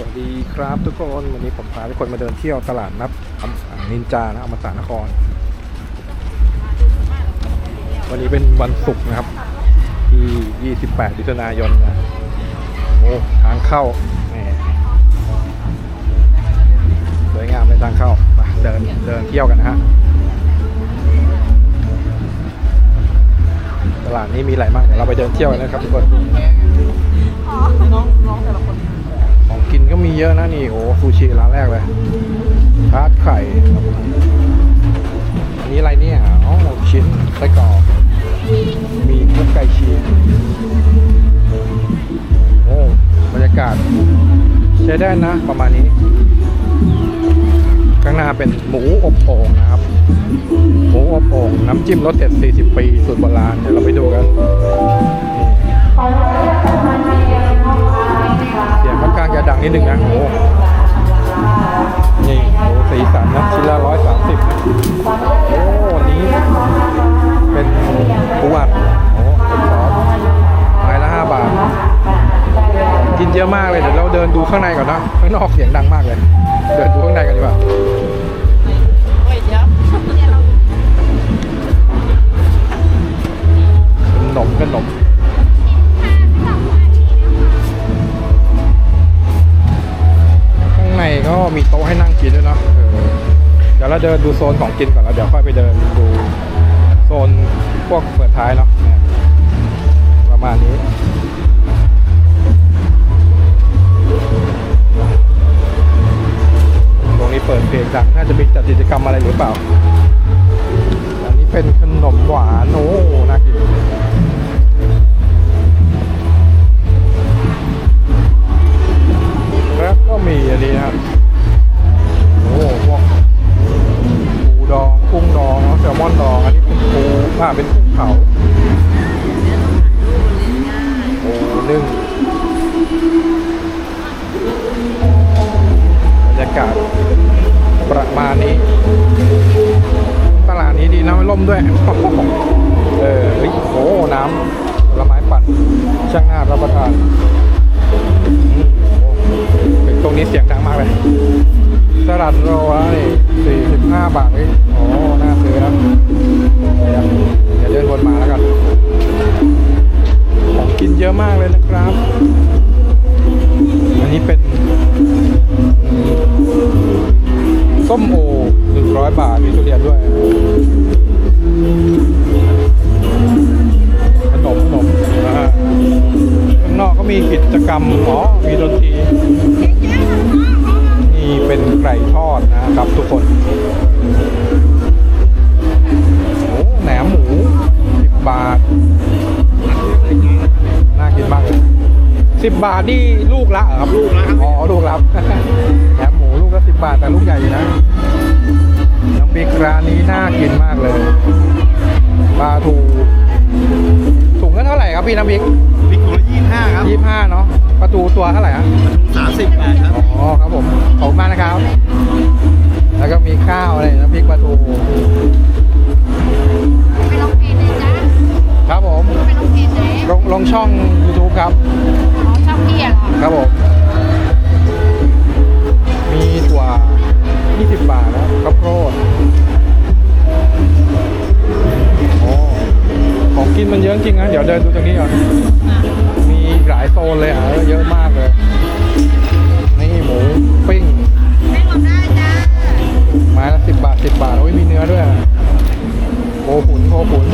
สวัสดีครับทุกคนวันนี้ผมพาทุกคนมาเดินเที่ยวตลาดนัดนินจานะอมตะนคร วันนี้เป็นวันศุกร์นะครับ ที่ 28มิถุนายนนะโอ้ทางเข้าแหมสวยงามเลยทางเข้ามาเดินเดินเที่ยวกันนะฮะตลาดนี้มีอะไรบ้างเดี๋ยวเราไปเดินเที่ยวกันนะครับทุกคนน้องน้องแต่ละคน ก็มีเยอะนะนี่โอ้ซูชิร้านแรกเลยทาร์ตไข่อันนี้อะไรเนี่ยอ๋อชิ้นไส้กรอกมีคุกไก่ชีสโอ้บรรยากาศใช้ได้นะประมาณนี้ ข้างหน้าเป็นหมูอบโอ่งนะครับ หมูอบโอ่งน้ำจิ้มรสเด็ด 40 ปี สูตรโบราณเดี๋ยวเราไปดูกัน สียงค่อนข้างจะดังนิดนึงนะโอ้นี่โอ้สีสันนะชิ้นละร้อยสามสิบโอ้อันนี้เป็นปูอัดโอ้เป็นซอสไม้ละห้าบาท กินเยอะมากเลยเดี๋ยวเราเดินดูข้างในก่อนนะข้างนอกเสียงดังมากเลย เดินดูข้างในกันดีกว่าเฮ้ยเดี๋ยวขนมขนม ก็มีโต๊ะให้นั่งกินด้วยนะเดี๋ยวเราเดินดูโซนของกินก่อนแล้วเดี๋ยวค่อยไปเดินดูโซนพวกเปิดท้ายเนาะประมาณนี้ตรงนี้เปิดเพลงดังน่าจะมีจัดกิจกรรมอะไรหรือเปล่า อันนี้เป็นขนมหวานโอ้น่ากิน มีอันนี้นะครับ โอ้พวกปูดองกุ้งดองแซลมอนดอง อันนี้เป็นปูอ่าเป็นกุ้งเผาโอ้นึ่งบรรยากาศประมาณนี้ ตลาดนี้ดีนะไม่ล่มด้วย เออเฮ้โอ้น้ำผลไม้ปั่นช่างน่ารับประทาน เสียงดังมากเลย สลัดโรละนี่สี่สิบห้าบาทเฮ้ยโอ้น่าซื้อนะเดี๋ยวเดินวนมาแล้วกัน ของกินเยอะมากเลยนะครับ อันนี้เป็นส้มโอหนึ่งร้อยบาท มีทุเรียนด้วยขนมขนมนะฮะข้างนอกก็มีกิจกรรม อ๋อ มีดนตรี มีเป็นไก่ทอดนะครับทุกคนโอ้แหนมหมูสิบบาท น่ากินมากสิบบาทนี่ลูกละเหรอครับลูกละครับอ๋อลูกละแหนมหมูลูกละสิบบาทแต่ลูกใหญ่นะน้ำพริกร้านนี้น่ากินมากเลยปลาทูถุงก็เท่าไหร่ครับพี่น้ำพริกพริกถุงละยี่ห้าครับยี่ห้าเนาะประตูตัวเท่าไหร่ฮะระตู สามสิบบาทครับ อ๋อครับผมขอบมากนะครับ แล้วก็มีข้าวอะไรนะพริกปลาทูไปลองฟินเลยจ้าครับผมไปลองฟินไหนลงลงช่องยูทูบครับ อ๋อชอบเที่เหรอครับผม มีถั่วยี่สิบบาทแล้วข้าวโพดอของกินมันเยอะจริงนะ เดี๋ยวเดินดูตรงนี้ก่อน มีหลายโซนเลยอะ เยอะมากเลย ปิ้งไม่หมดได้จ้าไม้ละสิบบาทสิบบาทโอ้ยมีเนื้อด้วยอะโคขุนโคขุน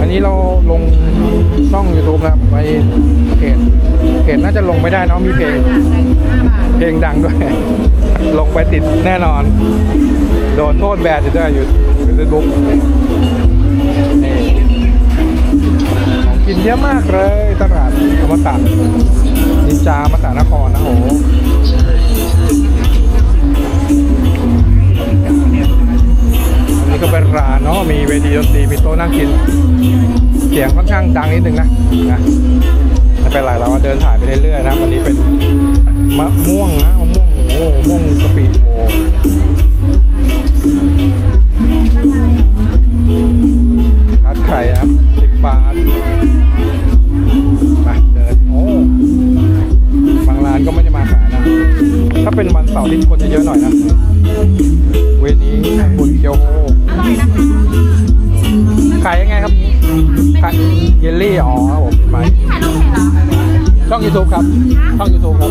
อันนี้เราลงช่อง YouTube นะครับไปเพจเพจน่าจะลงไม่ได้เนาะมีเพลงห้าบาทเพลงดังด้วย ลงไปติดแน่นอน โดนโทษแบนจะได้อยู่เฟซบุ๊กนี่ของกินเยอะมากเลยตลาดอมตะ นินจาอมตะนครนะโอ้โหอันนี้ก็เป็นร้านเนาะมีเวทีดนตรีมีโต๊ะนั่งกิน เสียงค่อนข้างดังนิดนึงนะนะไม่เป็นไรเราเดินถ่ายไปเรื่อยๆนะวันนี้เป็นมะม่วงนะมะม่วงโอ้ม่วงกะปิโอ้ทัดไข่ครับสิบบาท เป็นวันเสาร์ที่คนจะเยอะหน่อยนะ เวนี้คุณเกียวโฮอร่อยนะคะขายยังไงครับขายเยลลี่ อ๋อครับผมไปถ่ายรูปไหนเหรอช่อง YouTube ครับ ช่อง YouTube ครับ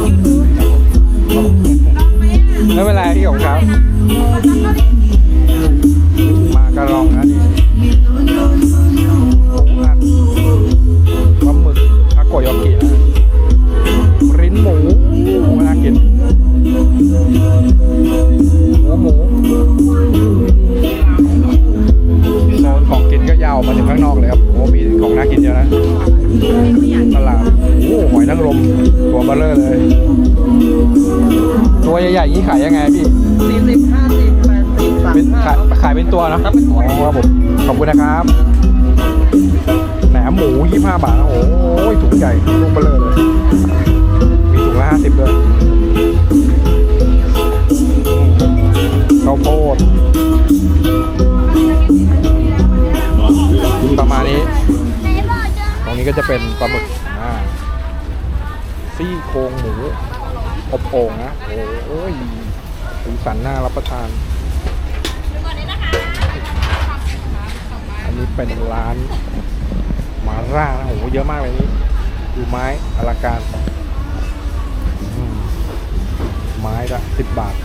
ไม่เป็นไรพี่ของครับ ตัวเบลเลอร์เลย ตัวใหญ่ๆนี้ขายยังไงพี่สี่สิบห้าสิบแปดสิบสามเป็นห้าขายขายเป็นตัวเนอะครับเป็นตัวอ๋อครับผมขอบคุณนะครับแหนมหมูยี่ห้าบาทนะโอ้ยถุงใหญ่ลูกเบลเลอร์เลย มีถุงละห้าสิบด้วยอืมข้าวโพดประมาณนี้ ตรงนี้ก็จะเป็นปลาหมึกอ่า ซี่โครงหมูอบโอ่งนะ โอ้ยสีสันน่ารับประทาน อันนี้เป็นร้านหมาร่านะโอ้โหเยอะมากเลยนี้ดูไม้อลังการมไม้ละสิบบาท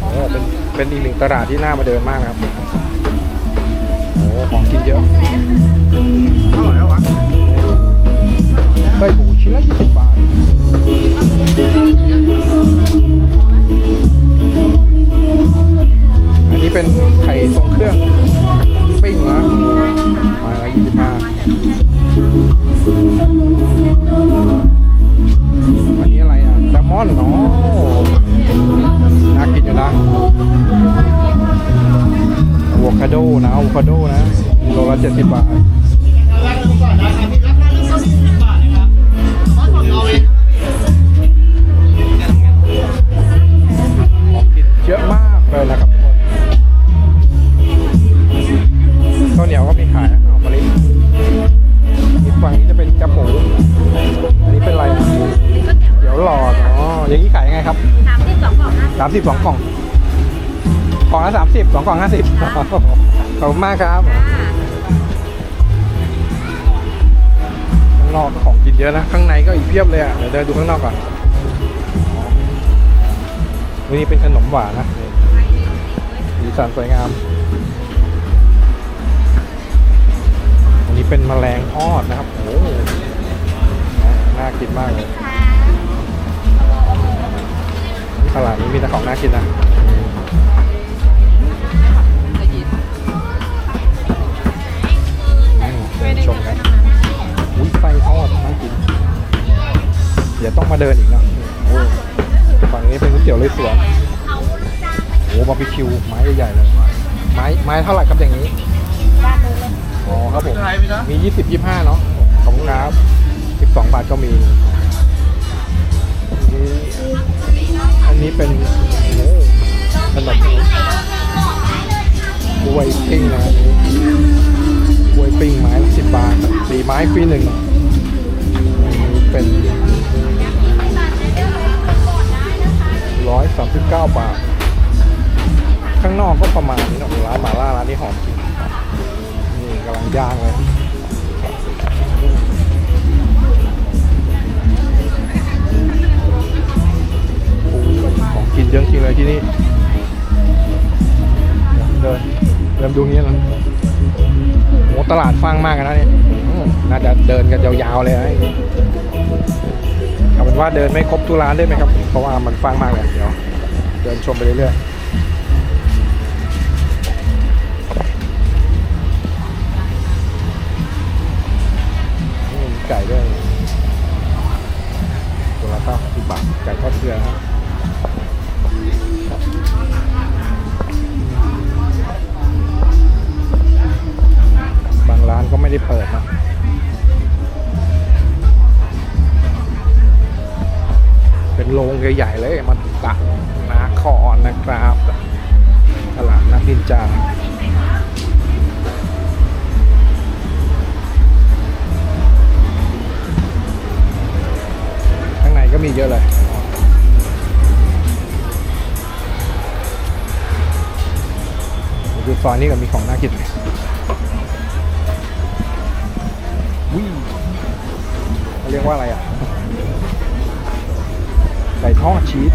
โอ้เป็นเป็นอีกหนึ่งตลาดที่น่ามาเดินมากนะครับ โอ้ของกินเยอะเท่าไหร่แล้ววะ ไส้หมูชิ้นละยี่สิบบาทอันนี้เป็นไข่ทรงเครื่องปิ้งนะมาละยี่สิบห้า มากเลยนะครับทุกคนข้าวเหนียวก็มีขายนะเอามาลิอีกฝั่งนี้จะเป็นกระปูอันนี้เป็นอะไรอะเดี๋ยวหลอดอ๋ออย่างนี้ขายยังไงครับสามสิบสองกล่องนะสามสิบสองกล่องกล่องละสามสิบสองกล่องห้าสิบขอบคุณมากครับข้างนอกก็ของกินเยอะนะ ข้างในก็อีกเพียบเลยอะเดี๋ยวเดินดูข้างนอกก่อนวันนี้เป็นขนมหวานนะนี่ สีสันสวยงาม อันนี้เป็นแมลงทอดนะครับ ไม้ใหญ่ๆเลยไม้ไม้เท่าไหร่ครับอย่างนี้อ๋อครับผมไทยไหมนะมี20 25เนาะขอบคุณครับ12บาทก็มีอันนี้อันนี้เป็นโอ้ขนมกล้วยปิ้งนะอันนี้กล้วยปิ้งไม้ละ10บาทสี่ไม้ฟรีหนึ่งอันนี้เป็นร้อยสามสิบเก้าบาท ข้างนอกก็ประมาณนี้นะร้านหมาล่าร้านนี้หอมจริงนี่กำลังย่างเลยหของกินเยอะจริงเลยที่นี่ เดินเดินดูนี้นะโอ้ตลาดฟังมากนะเนี่ยน่าจะเดินกันยาวๆเลยนะเอาเป็นว่าเดินไม่ครบทุร้านได้ไหมครับ เพราะว่ามันฟังมากเลยเดี๋ยวเดินชมไปเรื่อยๆ ไก่ด้วยตัวละเก้าสิบบาทไก่ทอดเกลือครับบางร้านก็ไม่ได้เปิดนะเป็นโรงใหญ่ๆเลยมันตักนาคอนนะครับ ตลาดนักดินจา ก็มีเยอะเลยดูซอยนี้ก็มีของน่ากินเลยวิ่งเรียกว่าอะไรอะไก่ทอดชีส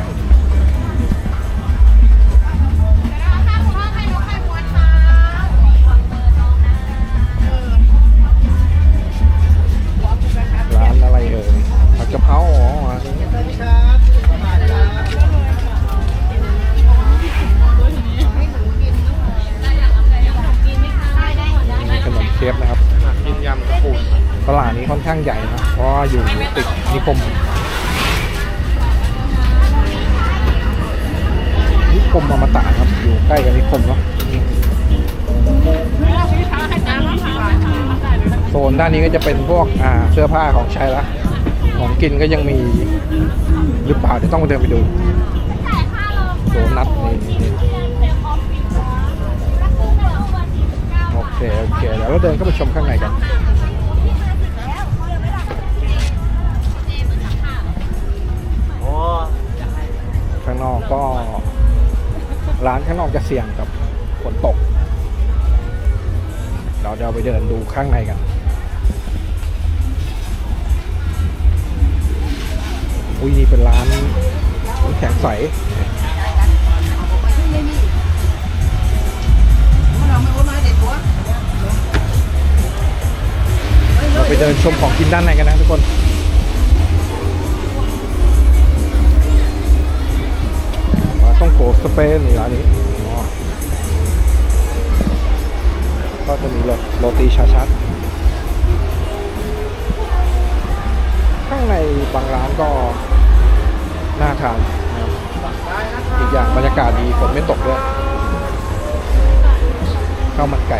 ด้านนี้ก็จะเป็นพวกอ่าเสื้อผ้าของใช้ละของกินก็ยังมีหรือเปล่าเดี๋ยวต้องเดินไปดูโดนัทนี่นี่โอเคโอเคเดี๋ยวเราเดินเข้าไปชมข้างในกันโอ้ข้างนอกก็ร้านข้างนอกจะเสี่ยงกับฝนตก เราเดี๋ยวไปเดินดูข้างในกัน อุ้ยนี่เป็นร้านน้ำแข็งใสเราไปเดินชมของกินด้านในกันนะทุกคนมาต้องโกสเปนนี่ร้านนี้ ก็จะมีโรตีชาชัดข้างในบางร้านก็ น่าทานนะครับอีกอย่างบรรยากาศดีฝนไม่ตกด้วยข้าวมันไก่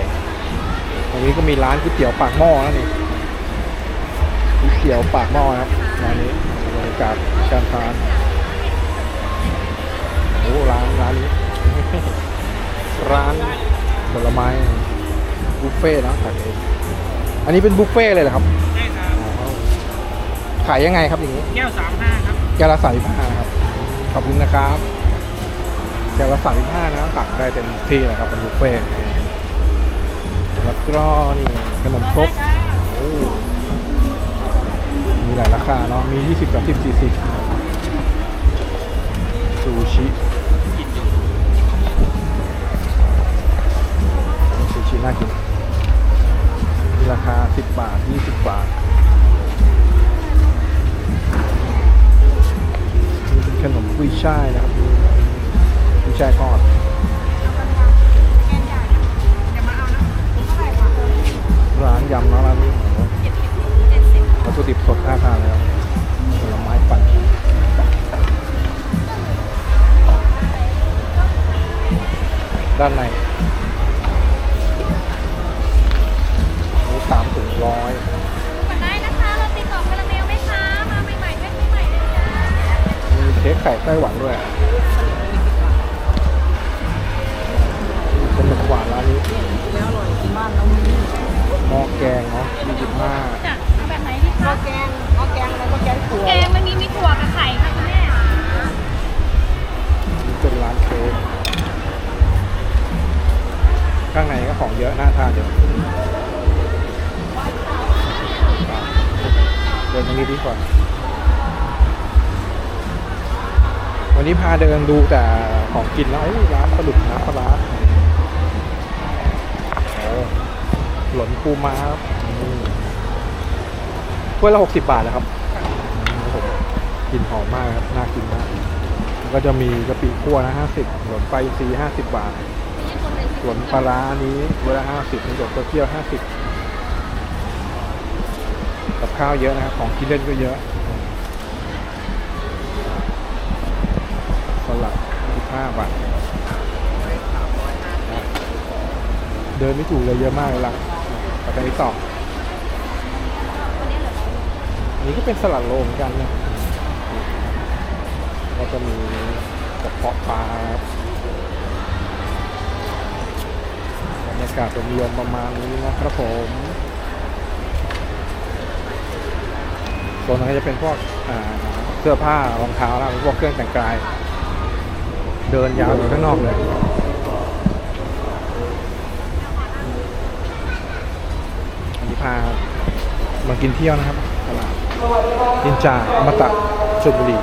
ตรงนี้ก็มีร้านก๋วยเตี๋ยวปากหม้อนะนี่ก๋วยเตี๋ยวปากหม้อนะครับร้านนี้บรรยากาศการทานโอ้ร้านร้านนี้ ร้านผลไม้บุฟเฟ่ต์นะตักเองอันนี้เป็นบุฟเฟ่ต์เลยเหรอครับใช่ครับอ๋อขายยังไงครับอย่างนี้ แก้วสามห้าครับ แก้วละสามสิบห้านะครับ ขอบคุณนะครับ แก้วละสามสิบห้านะตักได้เต็มที่เลยครับเป็นบุฟเฟ่ต์แล้วก็นี่ขนมครกมีหลายราคาเนาะ มี20 30 40ซูชิซูชิน่ากิน มีราคา10บาท20บาท ขนมกุ้ยช่ายนะครับกุ้ยช่ายทอดร้านยำนะร้านนี้โอ้โหวัตถุดิบสดน่าทานเลยครับผลไม้ปั่นด้านในนี่สามถึงร้อย ไก่ไส้หวานด้วยเป็นหมึกหวานร้านนี้หม้อแกงเนาะ25จ้ะเอาแบบไหนดีคะแกงเอาแกงอะไรก็แกงถั่วแกงมันมีมีถั่วกับไข่ค่ะคุณแม่นี่เป็นร้านเค้กข้างในก็ของเยอะน่าทานเดี๋ยวเดินตรงนี้ดีกว่า วันนี้พาเดินดูแต่ของกินแล้วร้านปลาดุกน้ำปลาร้าโอ้หล่นปูม้าครับอืมถ้วยละหกสิบบาทนะครับกลินหอมมากครับ น่ากินมาก ก็จะมีกะปิคั่วนะห้าสิบหลนไฟซีห้าสิบบาทหลนปลาร้านี้เวลาห้าสิบหลนตัวเที่ยวห้าสิบกับข้าวเยอะนะครับ ของกินเล่นก็เยอะ 5บาทเดินไม่ถูกเลยเยอะมากเลยล่ะไปนี้ต่อนี่ก็เป็นสลัดโลเหมกันนะก็จะมีกระเพาะปลาบรรยากาศรวมประมาณนี้นะครับผมตัวนั้นก็จะเป็นพวกเสื้อผ้ารองเท้าแล้ะพวกเครื่องแต่งกาย เดินยาวอยู่ข้างนอกเลยอันนี้พามากินเที่ยวนะครับตลาดนินจาอมตะชลบุรี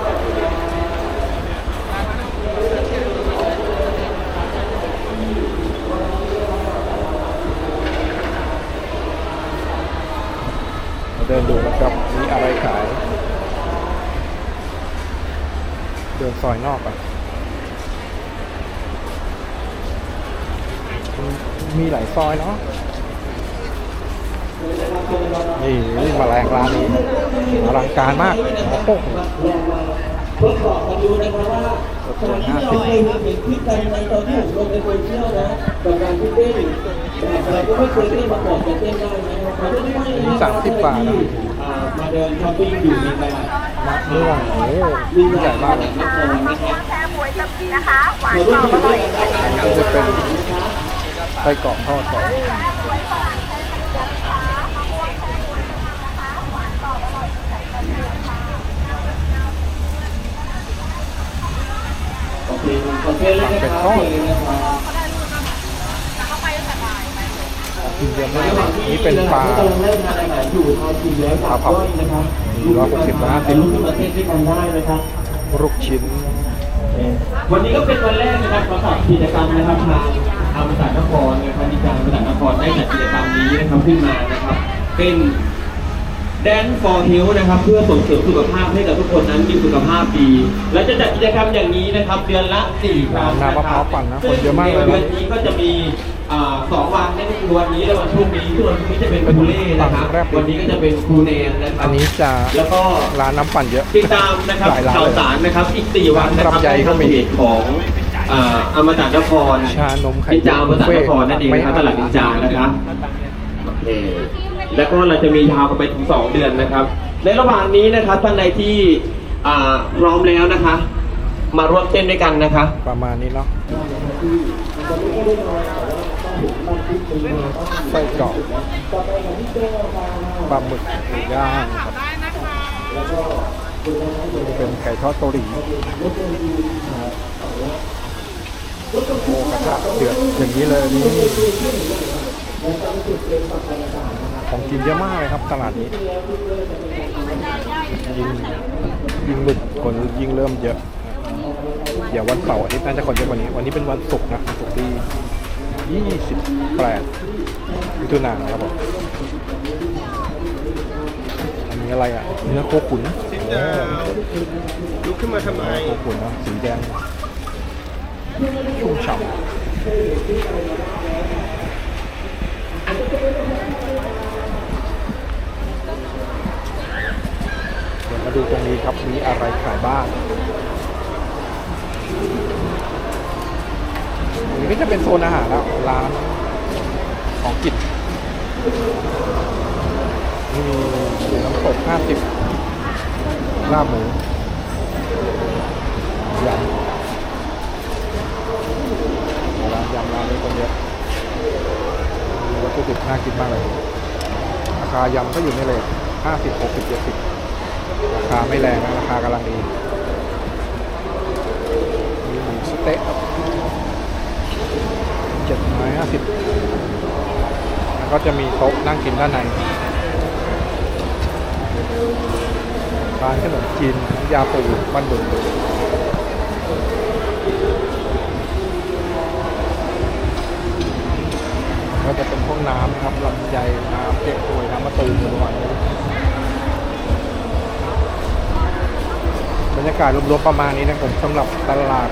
มาเดินดูนะครับมีอะไรขาย เดินซอยนอกอะ มีหลายซอยเนาะนี่นี่มาแรงร้านนี้อลังการมากโอ้โหทดสอบกันดูนะครับว่าตอนที่เราเคยเห็นคลิปกันในตอนที่ผมลงในโซเชียลนะกับการที่เต้นแบบเราก็ไม่เคยเต้นมาก่อนจะเต้นได้ไหมเราไม่ได้นะสามสิบบาทนะอ่ามาเดินช้อปปิ้งอยู่ในตลาดมะม่วงโอ้โหใหญ่มากเลยนครนะครับแช่บวยจับนะคะหวานมาร่วมกรอบกิอจร่อยกรรมกันอันนี้จะเป็น ไส้กรอกทอดก่อนโอเคโอเคเลยนะครับโอเคเลยนะครับกินเยอะมากเลยนี่เป็นปลากำลังเริ่มทานอาหารอยู่ทานกินแล้วสามก้อนนะครับร้อยหกสิบร้อยห้าสิบรู้ที่ประเทศที่ทำได้นะครับลูกชิ้น วันนี้ก็เป็นวันแรกนะครับสำหรับกิจกรรมนะครับทางอมตะนครนะครับที่การอมตะนครได้จัดกิจกรรมนี้นะครับขึ้นมานะครับ เป็น Dance for Health นะครับ เพื่อส่งเสริมสุขภาพให้กับทุกคนนั้นมีสุขภาพดี และจะจัดกิจกรรมอย่างนี้นะครับ เดือนละ4ครั้งน้ำมะพร้าวปั่นนะคนเยอะมากเลยนะซึ่งในเดือนนี้ก็จะมีอ่าสองวันนั่นก็คือวันนี้และวันพรุ่งนี้ ส่วนพรุ่งนี้จะเป็นครูเล่นะครับวันนี้ก็จะเป็นครูเนนนะครัอันนี้จะแล้วก็ร้านน้ำปั่นเยอะติดตามนะครับหลายร้านข่าวเลยสารนะครับอีก4วันนะครับลำไยก็มีเพจของอ่าอมตะนครชานมไข่นินจาอมตะนครนั่นเองนะครับตลาดนินจานะครับโอเคแล้วก็เราจะมียาวกันไปถึง2เดือนนะครับ ในระหว่างนี้นะครับท่านใดที่อ่าพร้อมแล้วนะคะ มาร่วมเต้นด้วยกันนะคะ ประมาณนี้เนาะ ไส้กรอกปลาหมึกย่างครับได้นะคะเป็นไก่ทอดเกาหลีโอ้กระทะเดือดอย่างนี้เลยนี่ของกินเยอะมากเลยครับตลาดนี้ ยิงยิงหลุดคนยิงเริ่มเยอะ เดี๋ยววันเสาร์อาทิตย์น่าจะคนเยอะกว่านี้ วันนี้เป็นวันศุกร์นะศุกร์ที่ 28มิถุนายนครับผมอันนี้อะไรอะ เนื้อโคขุนสิจะลุกขึ้นมาทำไมโคขุนเนาะสีแดง ชุ่มฉ่ำเดี๋ยวมาดูตรงนี้ครับ มีอะไรขายบ้าง นี้ก็จะเป็นโซนอาหารแล้วร้านของกินมีน้ำตก50ลาบหมูยำร้านยำร้านนี้คนเยอะมีวัตถุดิบน่ากินมากเลย ราคายำก็อยู่ในเลท50 60 70ราคาไม่แรงนะ ราคากำลังดีมีสะเต๊ะ ครับเจ็ดร้อยห้าสิบแล้วก็จะมีโต๊ะนั่งกินด้านในร้านขนมจีนยาปูบ้านดุงก็จะเป็นพวกน้ำนะครับลำไยน้ำเก๊กฮวยน้ำมะตูมประมาณนี้บรรยากาศรวมๆประมาณนี้นะผมสำหรับตลาด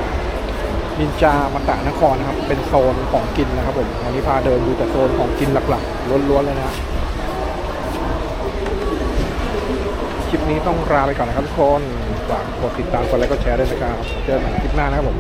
นินจามาตะนครนะครับ เป็นโซนของกินนะครับผมวันนี้พาเดินดูแต่โซนของกินหลักๆล้วนๆเลยนะคลิปนี้ต้องลาไปก่อนนะครับทุกคนฝากกดติดตามกดไลค์กดแชร์ด้วยนะครับเจอกันใหม่คลิปหน้านะครับผม